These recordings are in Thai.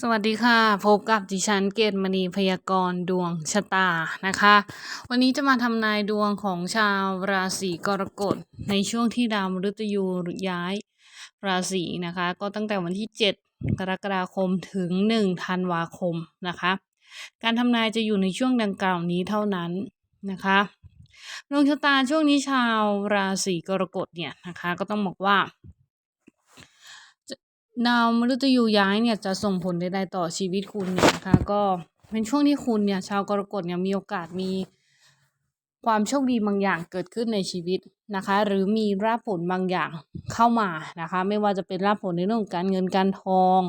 สวัสดีค่ะ พบกับดิฉันเกตมณีพยากรณ์ดวงชะตานะคะ วันนี้จะมาทำนายดวงของชาวราศีกรกฎในช่วงที่ดาวมฤตยูย้ายราศีนะคะ ก็ตั้งแต่วันที่ 7 กรกฎาคมถึง 1 ธันวาคมนะคะ การทำนายจะอยู่ในช่วงดังกล่าวนี้เท่านั้นนะคะดวงชะตาช่วงนี้ชาวราศีกรกฎเนี่ยนะคะ ก็ต้องบอกว่า ดาวมฤตยูย้ายเนี่ยจะส่งผลใดๆต่อชีวิตคุณเนี่ยนะคะก็เป็นช่วงที่คุณเนี่ย ชาวกรกฎเนี่ยมีโอกาสมีความโชคดีบางอย่างเกิดขึ้นในชีวิตนะคะ หรือมีราบผลบางอย่างเข้ามานะคะ ไม่ว่าจะเป็นราบผลในเรื่องการเงินการทอง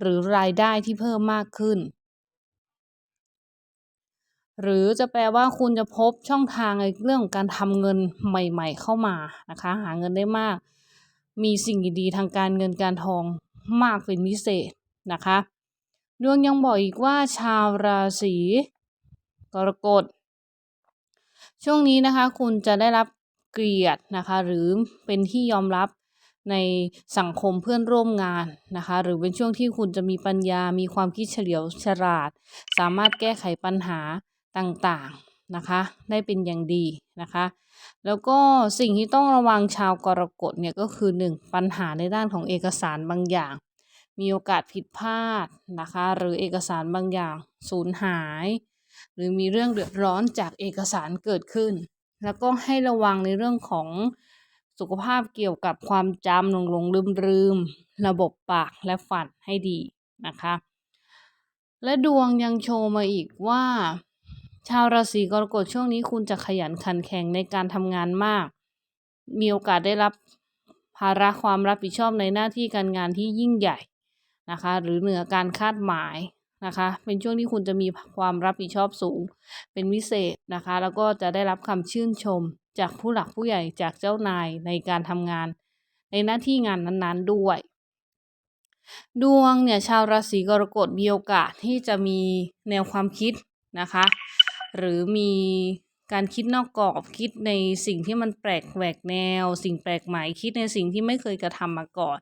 หรือรายได้ที่เพิ่มมากขึ้น หรือจะแปลว่าคุณจะพบช่องทางในเรื่องของการทำเงินใหม่ ๆ เข้ามานะคะ หาเงินได้มาก มีสิ่งดีๆทางการเงินการทอง มากเป็นพิเศษนะคะดวงยังบอกอีกว่าชาวราศีกรกฎช่วงนี้นะคะคุณจะได้รับเกียรตินะคะ หรือเป็นที่ยอมรับในสังคมเพื่อนร่วมงานนะคะ หรือเป็นช่วงที่คุณจะมีปัญญามีความคิดเฉลียวฉลาด สามารถแก้ไขปัญหาต่าง นะคะ ได้เป็นอย่างดีนะคะ แล้วก็สิ่งที่ต้องระวังชาวกรกฎเนี่ยก็คือ 1. ปัญหาในด้านของเอกสารบางอย่าง มีโอกาสผิดพลาดนะคะ หรือเอกสารบางอย่างสูญหาย หรือมีเรื่องเดือดร้อนจากเอกสารเกิดขึ้น แล้วก็ให้ระวังในเรื่องของสุขภาพเกี่ยวกับความจำหลงหลงลืมลืมระบบปากและฟันให้ดีนะคะ และดวงยังโชว์มาอีกว่า ชาวราศีกรกฎช่วงนี้คุณจะขยันขันแข็งในการทำงานมาก มีโอกาสได้รับภาระความรับผิดชอบในหน้าที่การงานที่ยิ่งใหญ่นะคะ หรือเหนือการคาดหมายนะคะ เป็นช่วงที่คุณจะมีความรับผิดชอบสูง เป็นพิเศษนะคะ แล้วก็จะได้รับคำชื่นชม จากผู้หลักผู้ใหญ่จากเจ้านายในการทำงาน ในหน้าที่งานนั้นๆด้วย ดวงเนี่ยชาวราศีกรกฎมีโอกาสที่จะมีแนวความคิดนะคะ หรือมีการคิดนอกกรอบคิดในสิ่งที่มันแปลกแหวกแนว สิ่งแปลกใหม่คิดในสิ่งที่ไม่เคยกระทำมาก่อน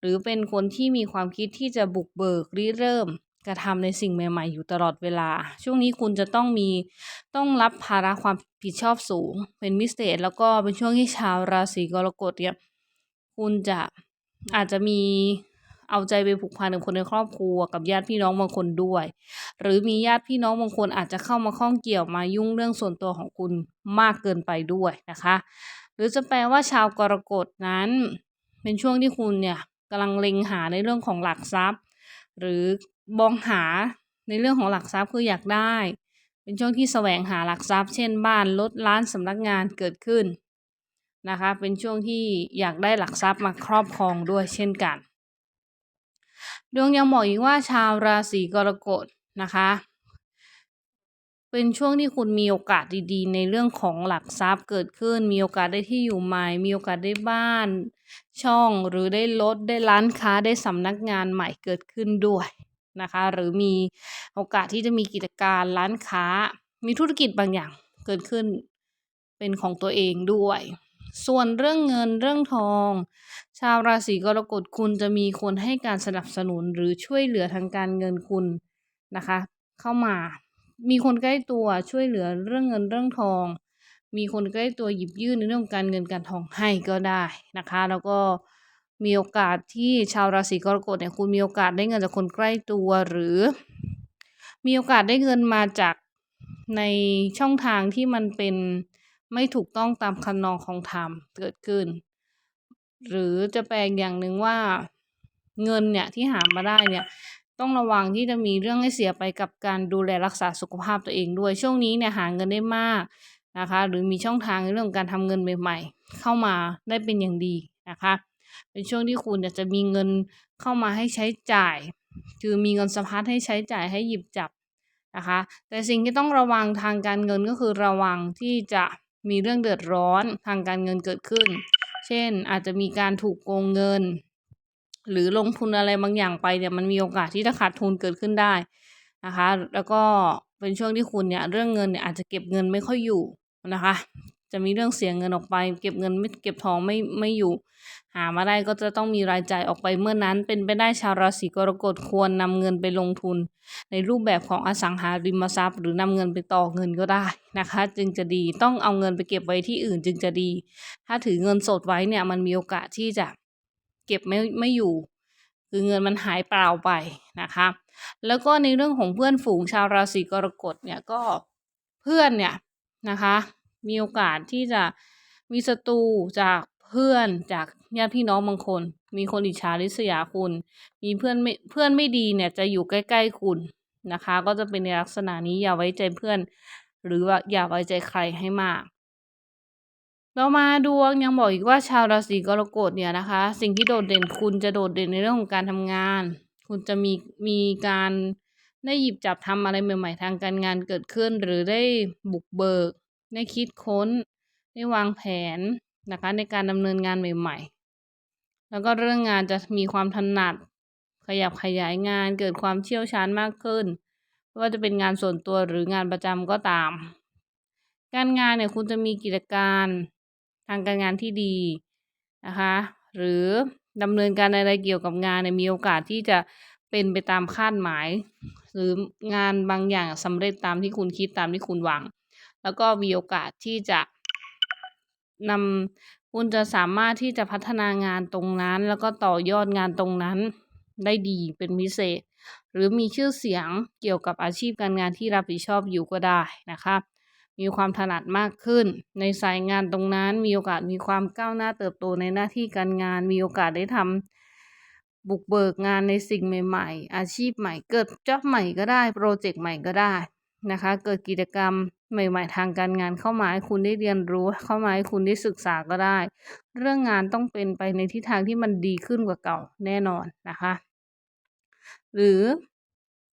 หรือเป็นคนที่มีความคิดที่จะบุกเบิกริเริ่มกระทำในสิ่งใหม่ ๆ อยู่ตลอดเวลา ช่วงนี้คุณจะต้องมีต้องรับภาระความผิดชอบสูง เป็นพิสเศษแล้วก็เป็นช่วงที่ชาวราศีกรกฎเนี่ยคุณจะอาจจะมี เอาใจไปผูกพันกับคนในครอบครัว กับญาติพี่น้องบางคนด้วย หรือมีญาติพี่น้องบางคนอาจจะเข้ามาข้องเกี่ยวมายุ่งเรื่องส่วนตัวของคุณมากเกินไปด้วยนะคะ หรือจะแปลว่าชาวกรกฎนั้น เป็นช่วงที่คุณเนี่ยกำลังเล็งหาในเรื่องของหลักทรัพย์ หรือมองหาในเรื่องของหลักทรัพย์คืออยากได้ เป็นช่วงที่แสวงหาหลักทรัพย์ เช่น บ้านรถร้านสำนักงานเกิดขึ้นนะคะ เป็นช่วงที่อยากได้หลักทรัพย์มาครอบครองด้วยเช่นกัน ดวงยังบอกอีกว่าชาวราศีกรกฎนะคะ เป็นช่วงที่คุณมีโอกาสดีๆ ในเรื่องของหลักทรัพย์เกิดขึ้น มีโอกาสได้ที่อยู่ใหม่ มีโอกาสได้บ้าน ช่องหรือได้รถได้ร้านค้าได้สำนักงานใหม่เกิดขึ้นด้วยนะคะ หรือมีโอกาสที่จะมีกิจการร้านค้า มีธุรกิจบางอย่างเกิดขึ้นเป็นของตัวเองด้วย ส่วนเรื่องเงินเรื่องทอง ชาวราศีกรกฎคุณจะมีคนให้การสนับสนุนหรือช่วยเหลือทางการเงินคุณนะคะ เข้ามา มีคนใกล้ตัวช่วยเหลือเรื่องเงินเรื่องทอง มีคนใกล้ตัวหยิบยื่นในเรื่องการเงินการทองให้ก็ได้นะคะ แล้วก็มีโอกาสที่ชาวราศีกรกฎเนี่ยคุณมีโอกาสได้เงินจากคนใกล้ตัวหรือ มีโอกาสได้เงินมาจากในช่องทางที่มันเป็น ไม่ถูกต้องตามคันนองของธรรมเกิดขึ้น หรือจะแปลงอย่างหนึ่งว่าเงินเนี่ยที่หามาได้เนี่ยต้องระวังที่จะมีเรื่องให้เสียไปกับการดูแลรักษาสุขภาพตัวเองด้วย ช่วงนี้เนี่ยหาเงินได้มากนะคะ หรือมีช่องทางในเรื่องการทำเงินใหม่ๆ เข้ามาได้เป็นอย่างดีนะคะ เป็นช่วงที่คุณจะมีเงินเข้ามาให้ใช้จ่าย คือมีเงินสะพัดให้ใช้จ่ายให้หยิบจับนะคะ แต่สิ่งที่ต้องระวังทางการเงินก็คือระวังที่จะ มีเรื่องเดือดร้อนทางการเงินเกิดขึ้น เช่นอาจจะมีการถูกโกงเงิน หรือลงทุนอะไรบางอย่างไปเนี่ยมันมีโอกาสที่จะขาดทุนเกิดขึ้นได้นะคะ แล้วก็เป็นช่วงที่คุณเนี่ยเรื่องเงินเนี่ยอาจจะเก็บเงินไม่ค่อยอยู่นะคะ จะมีเรื่องเสียเงินออกไป เก็บเงินไม่เก็บทองไม่ไม่อยู่ หามาได้ก็จะต้องมีรายจ่ายออกไปเมื่อนั้น เป็นไปได้ชาวราศีกรกฎควรนำเงินไปลงทุน ในรูปแบบของอสังหาริมทรัพย์ หรือนำเงินไปต่อเงินก็ได้นะคะ จึงจะดีต้องเอาเงินไปเก็บไว้ที่อื่นจึงจะดี ถ้าถือเงินสดไว้เนี่ยมันมีโอกาสที่จะเก็บไม่ไม่อยู่คือเงินมันหายเปล่าไปนะคะ แล้วก็ในเรื่องของเพื่อนฝูงชาวราศีกรกฎเนี่ยก็เพื่อนเนี่ยนะคะ มีโอกาสที่จะมีศัตรูจากเพื่อนจากญาติพี่น้องบางคน มีคนอิจฉาริษยาคุณ มีเพื่อนไม่เพื่อนไม่ดีเนี่ยจะอยู่ใกล้ ๆคุณนะคะ ก็จะเป็นในลักษณะนี้อย่าไว้ใจเพื่อน หรือว่าอย่าไว้ใจใครให้มากเรามาดวงยังบอกอีกว่าชาวราศีกรกฎเนี่ยนะคะ สิ่งที่โดดเด่นคุณจะโดดเด่นในเรื่องของการทำงาน คุณจะมีมีการได้หยิบจับทำอะไรใหม่ ๆ ทางการงานเกิดขึ้น หรือได้บุกเบิก ได้คิดค้น ได้วางแผนนะคะในการดำเนินงานใหม่ๆ แล้วก็เรื่องงานจะมีความถนัด ขยับขยายงานเกิดความเชี่ยวชาญมากขึ้นไม่ว่าจะเป็นงานส่วนตัวหรืองานประจำก็ตาม การงานเนี่ยคุณจะมีกิจการทางการงานที่ดีนะคะหรือดำเนินการอะไรเกี่ยวกับงานเนี่ยมีโอกาสที่จะเป็นไปตามคาดหมาย หรืองานบางอย่างสำเร็จตามที่คุณคิดตามที่คุณหวัง แล้วก็มีโอกาสที่จะนำคุณจะสามารถที่จะพัฒนางานตรงนั้น แล้วก็ต่อยอดงานตรงนั้นได้ดีเป็นพิเศษ หรือมีชื่อเสียงเกี่ยวกับอาชีพการงานที่รับผิดชอบอยู่ก็ได้นะคะมีความถนัดมากขึ้น ในสายงานตรงนั้นมีโอกาสมีความก้าวหน้าเติบโตในหน้าที่การงาน มีโอกาสได้ทำบุกเบิกงานในสิ่งใหม่ ๆ อาชีพใหม่เกิดจ็อบใหม่ก็ได้ โปรเจกต์ใหม่ก็ได้ นะคะ เกิดกิจกรรมใหม่ๆทางการงานเข้ามาให้คุณได้เรียนรู้ เข้ามาให้คุณได้ศึกษาก็ได้ เรื่องงานต้องเป็นไปในทิศทางที่มันดีขึ้นกว่าเก่าแน่นอนนะคะ หรือ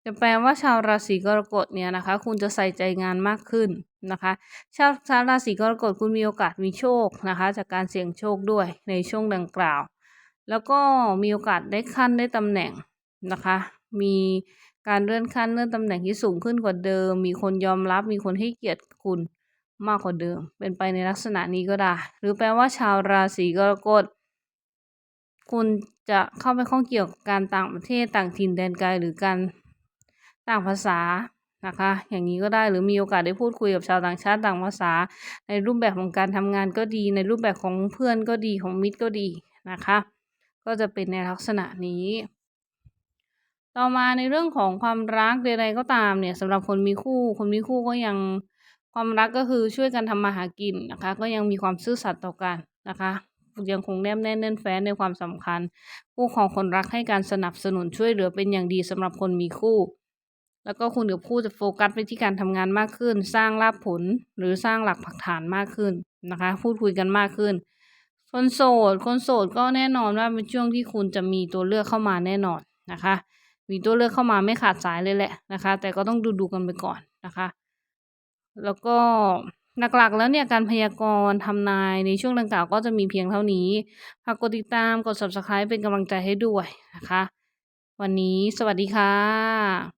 จะแปลว่าชาวราศีกรกฎเนี่ยนะคะ คุณจะใส่ใจงานมากขึ้นนะคะ ชาวชาวราศีกรกฎคุณมีโอกาสมีโชคนะคะ จากการเสี่ยงโชคด้วยในช่วงดังกล่าว แล้วก็มีโอกาสได้ขั้นได้ตำแหน่งนะคะ มีการเลื่อนขั้นเลื่อนตำแหน่งที่สูงขึ้นกว่าเดิม มีคนยอมรับ มีคนให้เกียรติคุณมากกว่าเดิม เป็นไปในลักษณะนี้ก็ได้ หรือแปลว่าชาวราศีกรกฎคุณจะเข้าไปข้องเกี่ยวกับการต่างประเทศต่างถิ่นแดนไกลหรือการต่างภาษานะคะ อย่างนี้ก็ได้หรือมีโอกาสได้พูดคุยกับชาวต่างชาติต่างภาษา ในรูปแบบของการทำงานก็ดี ในรูปแบบของเพื่อนก็ดีของมิตรก็ดีนะคะ ก็จะเป็นในลักษณะนี้ ต่อมาในเรื่องของความรักใดๆก็ตามเนี่ยสำหรับคนมีคู่ คนมีคู่ก็ยังความรักก็คือช่วยกันทำมาหากินนะคะ ก็ยังมีความซื่อสัตย์ต่อกันนะคะยังคงแนบแน่นแน่นแฟ้นในความสำคัญคู่ของคนรักให้การสนับสนุนช่วยเหลือเป็นอย่างดีสำหรับคนมีคู่ แล้วก็คุณกับคู่จะโฟกัสไปที่การทำงานมากขึ้น สร้างรากผลหรือสร้างหลักปักฐานมากขึ้นนะคะ พูดคุยกันมากขึ้น คนโสด คนโสดก็แน่นอนว่าเป็นช่วงที่คุณจะมีตัวเลือกเข้ามาแน่นอนนะคะ มีตัวเลือกเข้ามาไม่ขาดสายเลยแหละนะคะ แต่ก็ต้องดูดูกันไปก่อนนะคะ แล้วก็หลักๆแล้วเนี่ยการพยากรณ์ทำนายในช่วงดังกล่าวก็จะมีเพียงเท่านี้ฝากกดติดตามกด subscribe เป็นกำลังใจให้ด้วยนะคะ วันนี้สวัสดีค่ะ